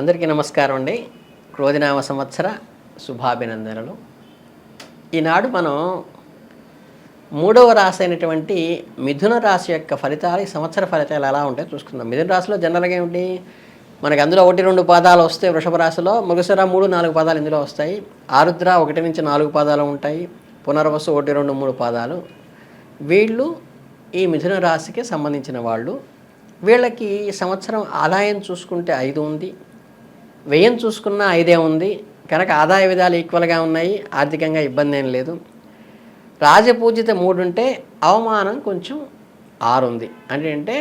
అందరికీ నమస్కారం అండి. క్రోధినామ సంవత్సర శుభాభినందనలు. ఈనాడు మనం మూడవ రాశి అయినటువంటి మిథున రాశి యొక్క ఫలితాలు ఈ సంవత్సర ఫలితాలు ఎలా ఉంటాయో చూసుకుందాం. మిథున రాశిలో జనరల్గా ఏమిటి? మనకి అందులో ఒకటి రెండు పాదాలు వస్తాయి వృషభ రాశిలో మృగశిర మూడు నాలుగు పాదాలు ఇందులో వస్తాయి. ఆరుద్ర ఒకటి నుంచి నాలుగు పాదాలు ఉంటాయి. పునర్వసు ఒకటి రెండు మూడు పాదాలు. వీళ్ళు ఈ మిథున రాశికి సంబంధించిన వాళ్ళు. వీళ్ళకి ఈ సంవత్సరం ఆదాయం చూసుకుంటే ఐదు ఉంది. వ్యయం చూసుకున్న ఐదే ఉంది. కనుక ఆదాయ విధాలు ఈక్వల్గా ఉన్నాయి. ఆర్థికంగా ఇబ్బంది ఏం లేదు. రాజపూజిత మూడు ఉంటే అవమానం కొంచెం ఆరు ఉంది అంటే అంటే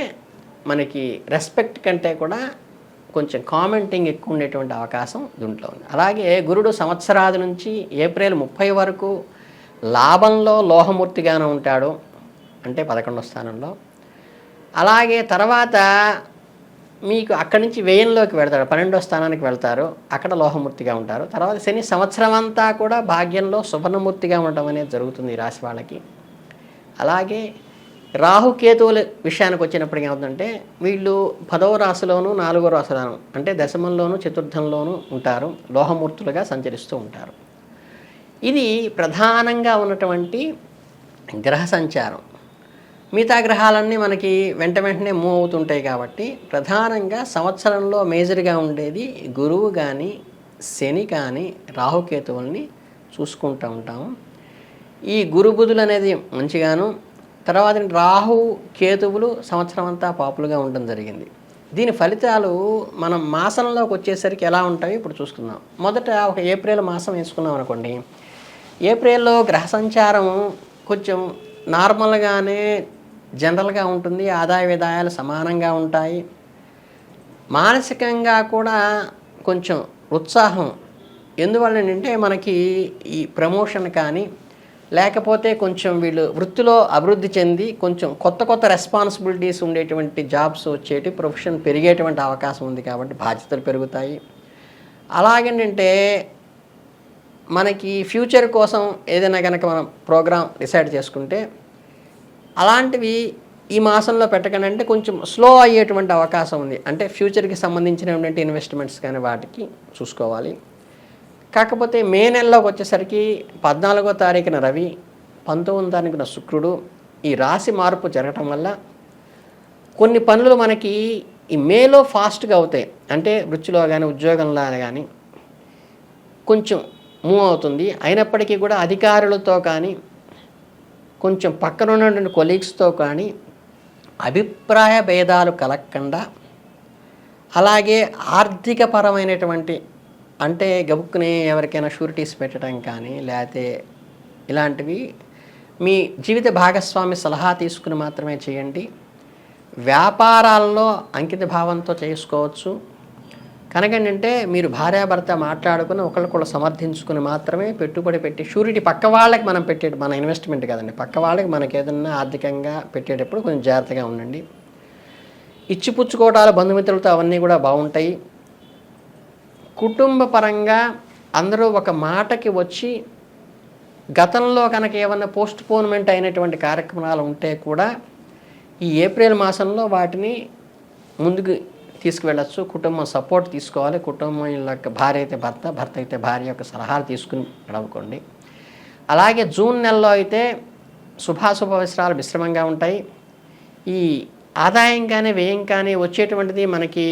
మనకి రెస్పెక్ట్ కంటే కూడా కొంచెం కామెంటింగ్ ఎక్కువ ఉండేటువంటి అవకాశం దీంట్లో ఉంది. అలాగే గురుడు సంవత్సరాది నుంచి ఏప్రిల్ ముప్పై వరకు లాభంలో లోహమూర్తిగానే ఉంటాడు. అంటే పదకొండో స్థానంలో. అలాగే తర్వాత మీకు అక్కడి నుంచి వ్యయంలోకి వెళ్తారు పన్నెండో స్థానానికి వెళ్తారు అక్కడ లోహమూర్తిగా ఉంటారు. తర్వాత శని సంవత్సరం అంతా కూడా భాగ్యంలో సువర్ణమూర్తిగా ఉండటం అనేది జరుగుతుంది రాశి వాళ్ళకి. అలాగే రాహుకేతువుల విషయానికి వచ్చినప్పటికీ ఏమవుతుందంటే వీళ్ళు పదవ రాశిలోను నాలుగో రాశిలోను అంటే దశమంలోను చతుర్థంలోనూ ఉంటారు లోహమూర్తులుగా సంచరిస్తూ ఉంటారు. ఇది ప్రధానంగా ఉన్నటువంటి గ్రహ సంచారం. మిగతా గ్రహాలన్నీ మనకి వెంట వెంటనే మూవ్ అవుతుంటాయి కాబట్టి ప్రధానంగా సంవత్సరంలో మేజర్గా ఉండేది గురువు కానీ శని కానీ రాహుకేతువుల్ని చూసుకుంటూ ఉంటాము. ఈ గురుబుధులు అనేది మంచిగాను తర్వాత రాహు కేతువులు సంవత్సరం అంతా పాపులుగా ఉండడం జరిగింది. దీని ఫలితాలు మనం మాసంలోకి వచ్చేసరికి ఎలా ఉంటాయి ఇప్పుడు చూసుకుందాం. మొదట ఒక ఏప్రిల్ మాసం వేసుకున్నాం అనుకోండి. ఏప్రిల్లో గ్రహ సంచారం కొంచెం నార్మల్గానే జనరల్గా ఉంటుంది ఆదాయ విదాయాలు సమానంగా ఉంటాయి. మానసికంగా కూడా కొంచెం ఉత్సాహం. ఎందువల్లనంటే మనకి ఈ ప్రమోషన్ కానీ లేకపోతే కొంచెం వీళ్ళు వృత్తిలో అభివృద్ధి చెంది కొంచెం కొత్త కొత్త రెస్పాన్సిబిలిటీస్ ఉండేటువంటి జాబ్స్ వచ్చేటి ప్రొఫెషన్ పెరిగేటువంటి అవకాశం ఉంది కాబట్టి బాధ్యతలు పెరుగుతాయి. అలాగేంటంటే మనకి ఫ్యూచర్ కోసం ఏదైనా కనుక మనం ప్రోగ్రామ్ డిసైడ్ చేసుకుంటే అలాంటివి ఈ మాసంలో పెట్టకనంటే కొంచెం స్లో అయ్యేటువంటి అవకాశం ఉంది. అంటే ఫ్యూచర్కి సంబంధించినటువంటి ఇన్వెస్ట్మెంట్స్ కానీ వాటికి చూసుకోవాలి. కాకపోతే మే నెలలోకి వచ్చేసరికి పద్నాలుగో తారీఖున రవి పంతొమ్మిదో తారీఖున శుక్రుడు ఈ రాశి మార్పు జరగటం వల్ల కొన్ని పనులు మనకి ఈ మేలో ఫాస్ట్గా అవుతాయి. అంటే వృత్తిలో కానీ ఉద్యోగంలో కానీ కొంచెం మూవ్ అవుతుంది. అయినప్పటికీ కూడా అధికారులతో కానీ కొంచెం పక్కన ఉన్నటువంటి కొలీగ్స్తో కానీ అభిప్రాయ భేదాలు కలగకుండా అలాగే ఆర్థికపరమైనటువంటి అంటే గబుక్కుని ఎవరికైనా షూరిటీస్ పెట్టడం కానీ లేకపోతే ఇలాంటివి మీ జీవిత భాగస్వామి సలహా తీసుకుని మాత్రమే చేయండి. వ్యాపారాల్లో అంకిత భావంతో చేసుకోవచ్చు. కనుక ఏంటంటే మీరు భార్యాభర్త మాట్లాడుకుని ఒకరికొకరు సమర్థించుకుని మాత్రమే పెట్టుబడి పెట్టి షూరిటీ పక్క వాళ్ళకి మనం పెట్టే మన ఇన్వెస్ట్మెంట్ కదండి. పక్క వాళ్ళకి మనకి ఏదన్నా ఆర్థికంగా పెట్టేటప్పుడు కొంచెం జాగ్రత్తగా ఉండండి. ఇచ్చిపుచ్చుకోవటాలు బంధుమిత్రులతో అవన్నీ కూడా బాగుంటాయి. కుటుంబ పరంగా అందరూ ఒక మాటకి వచ్చి గతంలో కనుక ఏమన్నా పోస్ట్ పోన్మెంట్ అయినటువంటి కార్యక్రమాలు ఉంటే కూడా ఈ ఏప్రిల్ మాసంలో వాటిని ముందుకు తీసుకువెళ్ళచ్చు. కుటుంబం సపోర్ట్ తీసుకోవాలి. కుటుంబం యొక్క భార్య అయితే భర్త భర్త అయితే భార్య యొక్క సలహాలు తీసుకుని నడవుకోండి. అలాగే జూన్ నెలలో అయితే శుభాశుభ అవసరాలు మిశ్రమంగా ఉంటాయి. ఈ ఆదాయం కానీ వ్యయం కానీ వచ్చేటువంటిది మనకి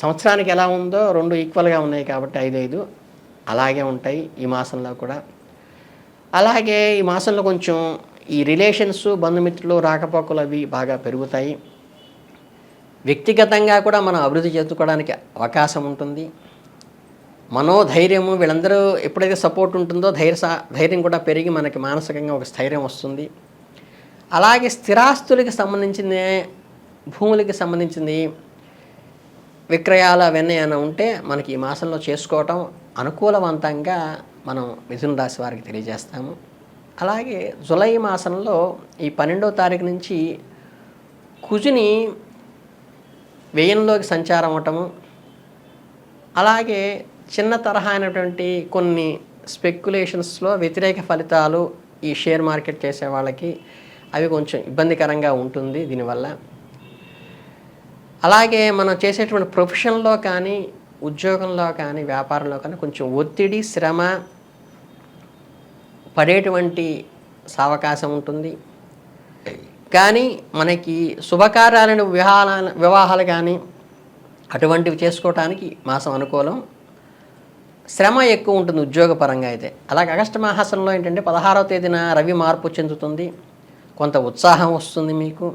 సంవత్సరానికి ఎలా ఉందో రెండు ఈక్వల్గా ఉన్నాయి కాబట్టి ఐదు ఐదు అలాగే ఉంటాయి ఈ మాసంలో కూడా. అలాగే ఈ మాసంలో కొంచెం ఈ రిలేషన్స్ బంధుమిత్రులు రాకపోకలు అవి బాగా పెరుగుతాయి. వ్యక్తిగతంగా కూడా మనం అభివృద్ధి చేసుకోవడానికి అవకాశం ఉంటుంది. మనోధైర్యము వీళ్ళందరూ ఎప్పుడైతే సపోర్ట్ ఉంటుందో ధైర్య ధైర్యం కూడా పెరిగి మనకి మానసికంగా ఒక స్థైర్యం వస్తుంది. అలాగే స్థిరాస్తులకి సంబంధించింది భూములకి సంబంధించింది విక్రయాలు అవన్నీ ఏమైనా ఉంటే మనకి ఈ మాసంలో చేసుకోవటం అనుకూలవంతంగా మనం మిథున రాశి వారికి తెలియజేస్తాము. అలాగే జులై మాసంలో ఈ పన్నెండవ తారీఖు నుంచి కుజుని వ్యయంలోకి సంచారం అవటము అలాగే చిన్న తరహా అయినటువంటి కొన్ని స్పెక్యులేషన్స్లో వ్యతిరేక ఫలితాలు ఈ షేర్ మార్కెట్ చేసే వాళ్ళకి అవి కొంచెం ఇబ్బందికరంగా ఉంటుంది దీనివల్ల. అలాగే మనం చేసేటువంటి ప్రొఫెషన్లో కానీ ఉద్యోగంలో కానీ వ్యాపారంలో కానీ కొంచెం ఒత్తిడి శ్రమ పడేటువంటి సావకాశం ఉంటుంది. కానీ మనకి శుభకార్యాలను వివాహాల వివాహాలు కానీ అటువంటివి చేసుకోవటానికి మాసం అనుకూలం. శ్రమ ఎక్కువ ఉంటుంది ఉద్యోగపరంగా అయితే. అలాగే ఆగస్టు మాసంలో ఏంటంటే పదహారవ తేదీన రవి మార్పు చెందుతుంది. కొంత ఉత్సాహం వస్తుంది మీకు.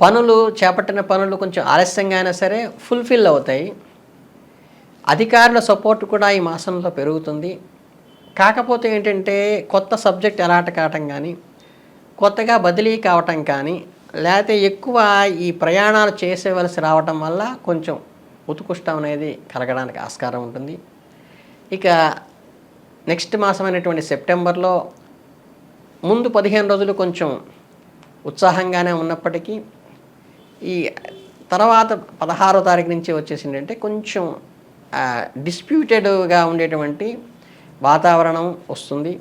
పనులు చేపట్టిన పనులు కొంచెం ఆలస్యంగా అయినా సరే ఫుల్ఫిల్ అవుతాయి. అధికారుల సపోర్ట్ కూడా ఈ మాసంలో పెరుగుతుంది. కాకపోతే ఏంటంటే కొత్త సబ్జెక్ట్ ఎలాట కావటం కానీ కొత్తగా బదిలీ కావటం కానీ లేకపోతే ఎక్కువ ఈ ప్రయాణాలు చేసేవలసి రావటం వల్ల కొంచెం ఉతుకుష్టం అనేది కలగడానికి ఆస్కారం ఉంటుంది. ఇక నెక్స్ట్ మాసం అనేటువంటి సెప్టెంబర్లో ముందు పదిహేను రోజులు కొంచెం ఉత్సాహంగానే ఉన్నప్పటికీ ఈ తర్వాత పదహారో తారీఖు నుంచి వచ్చేసిందంటే కొంచెం డిస్ప్యూటెడ్గా ఉండేటువంటి వాతావరణం వస్తుంది.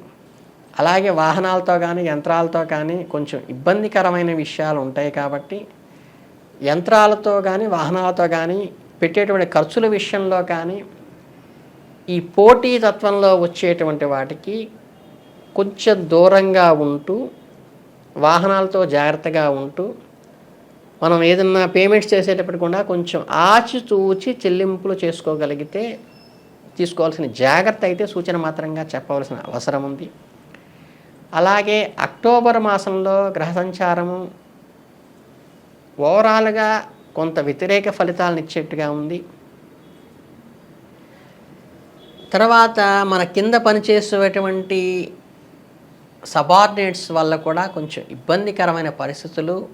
అలాగే వాహనాలతో కానీ యంత్రాలతో కానీ కొంచెం ఇబ్బందికరమైన విషయాలు ఉంటాయి కాబట్టి యంత్రాలతో కానీ వాహనాలతో కానీ పెట్టేటువంటి ఖర్చుల విషయంలో కానీ ఈ పోటీ తత్వంలో వచ్చేటువంటి వాటికి కొంచెం దూరంగా ఉంటూ వాహనాలతో జాగ్రత్తగా ఉంటూ మనం ఏదన్నా పేమెంట్స్ చేసేటప్పుడు కూడా కొంచెం ఆచితూచి చెల్లింపులు చేసుకోగలిగితే తీసుకోవాల్సిన జాగ్రత్త అయితే సూచన మాత్రంగా చెప్పవలసిన అవసరం ఉంది. అలాగే అక్టోబర్ మాసంలో గ్రహ సంచారము ఓవరాల్గా కొంత వ్యతిరేక ఫలితాలను ఇచ్చేట్టుగా ఉంది. తర్వాత మన కింద పనిచేసేటువంటి సబార్డినేట్స్ వల్ల కూడా కొంచెం ఇబ్బందికరమైన పరిస్థితులు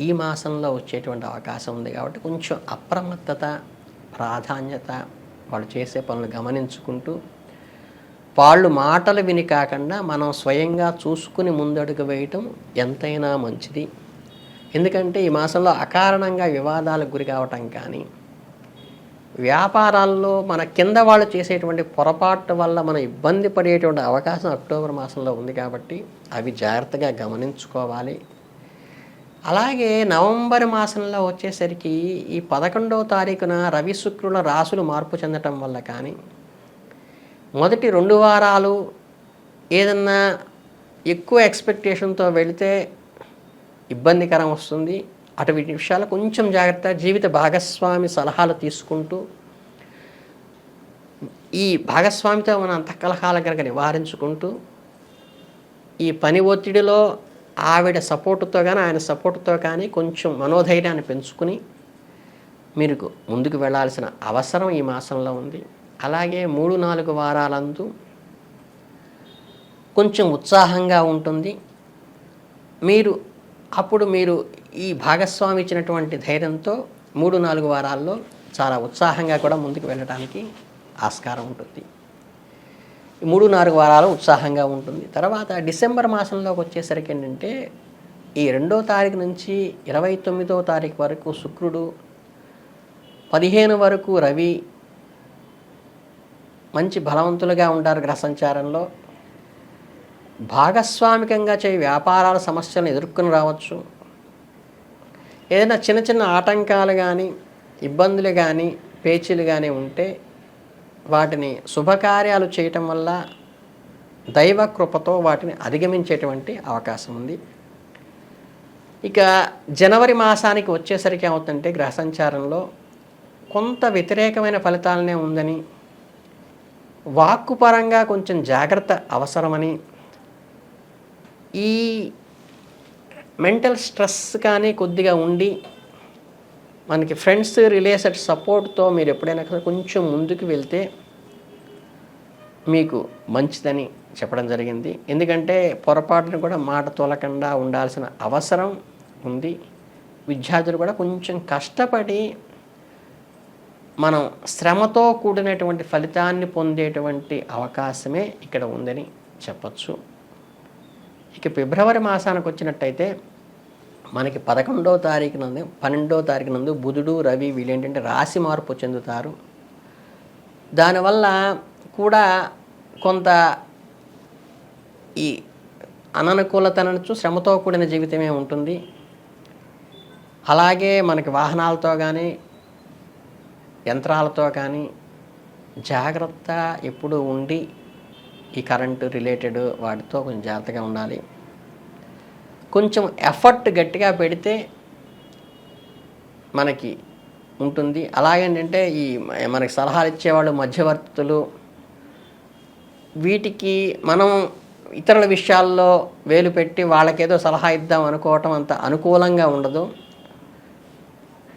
ఈ మాసంలో వచ్చేటువంటి అవకాశం ఉంది కాబట్టి కొంచెం అప్రమత్తత ప్రాధాన్యత వాళ్ళు చేసే పనులు గమనించుకుంటూ వాళ్ళు మాటలు విని కాకుండా మనం స్వయంగా చూసుకుని ముందడుగు వేయటం ఎంతైనా మంచిది. ఎందుకంటే ఈ మాసంలో అకారణంగా వివాదాలకు గురి కావటం కానీ వ్యాపారాల్లో మన కింద వాళ్ళు చేసేటువంటి పొరపాటు వల్ల మనం ఇబ్బంది పడేటువంటి అవకాశం అక్టోబర్ మాసంలో ఉంది కాబట్టి అవి జాగ్రత్తగా గమనించుకోవాలి. అలాగే నవంబర్ మాసంలో వచ్చేసరికి ఈ పదకొండవ తారీఖున రవి శుక్రుల రాసులు మార్పు చెందటం వల్ల కానీ మొదటి రెండు వారాలు ఏదన్నా ఎక్కువ ఎక్స్పెక్టేషన్తో వెళితే ఇబ్బందికరం వస్తుంది. అటువంటి విషయాలు కొంచెం జాగ్రత్త జీవిత భాగస్వామి సలహాలు తీసుకుంటూ ఈ భాగస్వామితో మన అంతఃకలహాలు కనుక నివారించుకుంటూ ఈ పని ఒత్తిడిలో ఆవిడ సపోర్టుతో కానీ ఆయన సపోర్టుతో కానీ కొంచెం మనోధైర్యాన్ని పెంచుకుని మీరు ముందుకు వెళ్ళాల్సిన అవసరం ఈ మాసంలో ఉంది. అలాగే మూడు నాలుగు వారాలందు కొంచెం ఉత్సాహంగా ఉంటుంది. మీరు అప్పుడు మీరు ఈ భాగస్వామి ఇచ్చినటువంటి ధైర్యంతో మూడు నాలుగు వారాల్లో చాలా ఉత్సాహంగా కూడా ముందుకు వెళ్ళడానికి ఆస్కారం ఉంటుంది. మూడు నాలుగు వారాలు ఉత్సాహంగా ఉంటుంది. తర్వాత డిసెంబర్ మాసంలోకి వచ్చేసరికి ఏంటంటే ఈ రెండో తారీఖు నుంచి ఇరవై తొమ్మిదో తారీఖు వరకు శుక్రుడు పదిహేను వరకు రవి మంచి బలవంతులుగా ఉంటారు గ్రహ సంచారంలో భాగస్వామికంగా చేయి వ్యాపారాల సమస్యలను ఎదుర్కొని రావచ్చు. ఏదైనా చిన్న చిన్న ఆటంకాలు కానీ ఇబ్బందులు కానీ పేచీలు కానీ ఉంటే వాటిని శుభకార్యాలు చేయటం వల్ల దైవ కృపతో వాటిని అధిగమించేటువంటి అవకాశం ఉంది. ఇక జనవరి మాసానికి వచ్చేసరికి ఏమవుతుందంటే గ్రహ సంచారంలో కొంత వ్యతిరేకమైన ఫలితాలనే ఉందని వాక్కు పరంగా కొంచెం జాగ్రత్త అవసరమని ఈ మెంటల్ స్ట్రెస్ కానీ కొద్దిగా ఉండి మనకి ఫ్రెండ్స్ రిలేటెడ్ సపోర్ట్తో మీరు ఎప్పుడైనా కొంచెం ముందుకు వెళ్తే మీకు మంచిదని చెప్పడం జరిగింది. ఎందుకంటే పొరపాటును కూడా మాట తోలకుండా ఉండాల్సిన అవసరం ఉంది. విద్యార్థులు కూడా కొంచెం కష్టపడి మనం శ్రమతో కూడినటువంటి ఫలితాన్ని పొందేటువంటి అవకాశమే ఇక్కడ ఉందని చెప్పచ్చు. ఇక ఫిబ్రవరి మాసానికి వచ్చినట్టయితే మనకి పదకొండో తారీఖు నందు పన్నెండో తారీఖు నందు బుధుడు రవి వీళ్ళేంటంటే రాశి మార్పు చెందుతారు. దానివల్ల కూడా కొంత ఈ అననుకూలత అనొచ్చు శ్రమతో కూడిన జీవితమే ఉంటుంది. అలాగే మనకి వాహనాలతో కానీ యంత్రాలతో కానీ జాగ్రత్త ఎప్పుడు ఉండి ఈ కరెంటు రిలేటెడ్ వాటితో కొంచెం జాగ్రత్తగా ఉండాలి. కొంచెం ఎఫర్ట్ గట్టిగా పెడితే మనకి ఉంటుంది. అలాగేంటంటే ఈ మనకి సలహాలు ఇచ్చేవాళ్ళు మధ్యవర్తులు వీటికి మనం ఇతరుల విషయాల్లో వేలు పెట్టి వాళ్ళకేదో సలహా ఇద్దాం అనుకోవటం అంత అనుకూలంగా ఉండదు.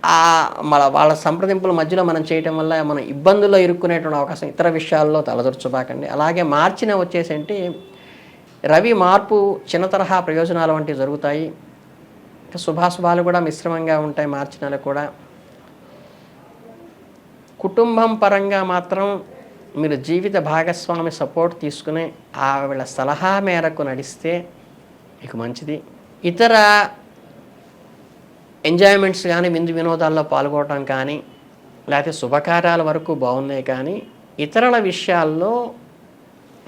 ఆ మన వాళ్ళ సంప్రదింపుల మధ్యలో మనం చేయటం వల్ల మనం ఇబ్బందుల్లో ఇరుక్కునేటువంటి అవకాశం ఇతర విషయాల్లో తలదొరచుబాకండి. అలాగే మార్చిన వచ్చేసేంటి రవి మార్పు చిన్న తరహా ప్రయోజనాలు వంటివి జరుగుతాయి. శుభాశుభాలు కూడా మిశ్రమంగా ఉంటాయి మార్చినలు కూడా. కుటుంబం పరంగా మాత్రం మీరు జీవిత భాగస్వామి సపోర్ట్ తీసుకుని ఆవిడ సలహా మేరకు నడిస్తే మీకు మంచిది. ఇతర ఎంజాయ్మెంట్స్ కానీ విందు వినోదాల్లో పాల్గొనడం కానీ లేకపోతే శుభకార్యాల వరకు బాగున్నాయి కానీ ఇతరుల విషయాల్లో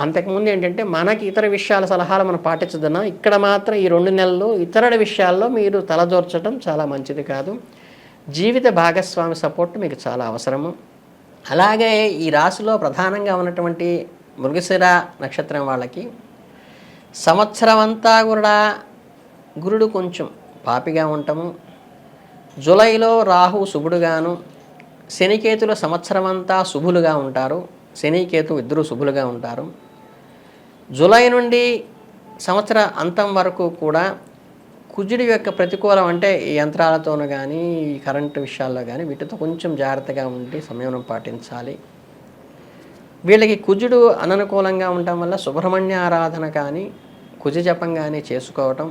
అంతకుముందు ఏంటంటే మనకి ఇతర విషయాల సలహాలు మనం పాటించదన్నా ఇక్కడ మాత్రం ఈ రెండు నెలలు ఇతరుల విషయాల్లో మీరు తలదోర్చడం చాలా మంచిది కాదు. జీవిత భాగస్వామి సపోర్ట్ మీకు చాలా అవసరము. అలాగే ఈ రాశిలో ప్రధానంగా ఉన్నటువంటి మృగశిర నక్షత్రం వాళ్ళకి సంవత్సరం అంతా కూడా గురుడు కొంచెం పాపిగా ఉండటము జులైలో రాహు శుభుడుగాను శనికేతుల సంవత్సరం అంతా శుభులుగా ఉంటారు. శనికేతు ఇద్దరు శుభులుగా ఉంటారు. జూలై నుండి సంవత్సర అంతం వరకు కూడా కుజుడి యొక్క ప్రతికూలం అంటే ఈ యంత్రాలతోనూ కానీ ఈ కరెంటు విషయాల్లో కానీ వీటితో కొంచెం జాగ్రత్తగా ఉండి సంయమనం పాటించాలి. వీళ్ళకి కుజుడు అననుకూలంగా ఉండటం వల్ల సుబ్రహ్మణ్య ఆరాధన కానీ కుజ జపం కానీ చేసుకోవటం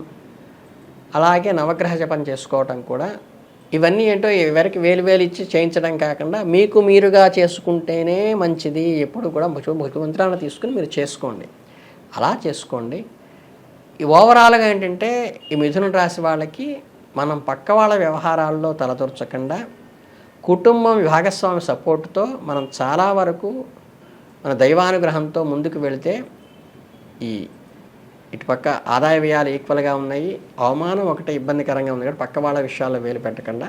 అలాగే నవగ్రహ జపం చేసుకోవటం కూడా ఇవన్నీ ఏంటో ఎవరికి వేలు వేలు ఇచ్చి చేయించడం కాకుండా మీకు మీరుగా చేసుకుంటేనే మంచిది. ఎప్పుడు కూడా భగవంతురాలను తీసుకుని మీరు చేసుకోండి. అలా చేసుకోండి. ఈ ఓవరాల్గా ఏంటంటే ఈ మిథున రాశి వాళ్ళకి మనం పక్క వాళ్ళ వ్యవహారాల్లో తలదొరచకుండా కుటుంబం భాగస్వామి సపోర్టుతో మనం చాలా వరకు మన దైవానుగ్రహంతో ముందుకు వెళితే ఈ ఇటుపక్క ఆదాయ వ్యయాలు ఈక్వల్గా ఉన్నాయి. అవమానం ఒకటే ఇబ్బందికరంగా ఉంది కాబట్టి పక్క వాళ్ళ విషయాల్లో వేలు పెట్టకుండా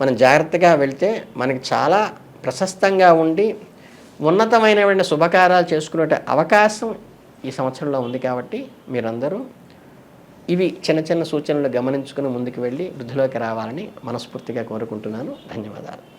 మనం జాగ్రత్తగా వెళ్తే మనకి చాలా ప్రశస్తంగా ఉండి ఉన్నతమైనటువంటి శుభకార్యాలు చేసుకునే అవకాశం ఈ సంవత్సరంలో ఉంది కాబట్టి మీరందరూ ఇవి చిన్న చిన్న సూచనలు గమనించుకుని ముందుకు వెళ్ళి వృద్ధిలోకి రావాలని మనస్ఫూర్తిగా కోరుకుంటున్నాను. ధన్యవాదాలు.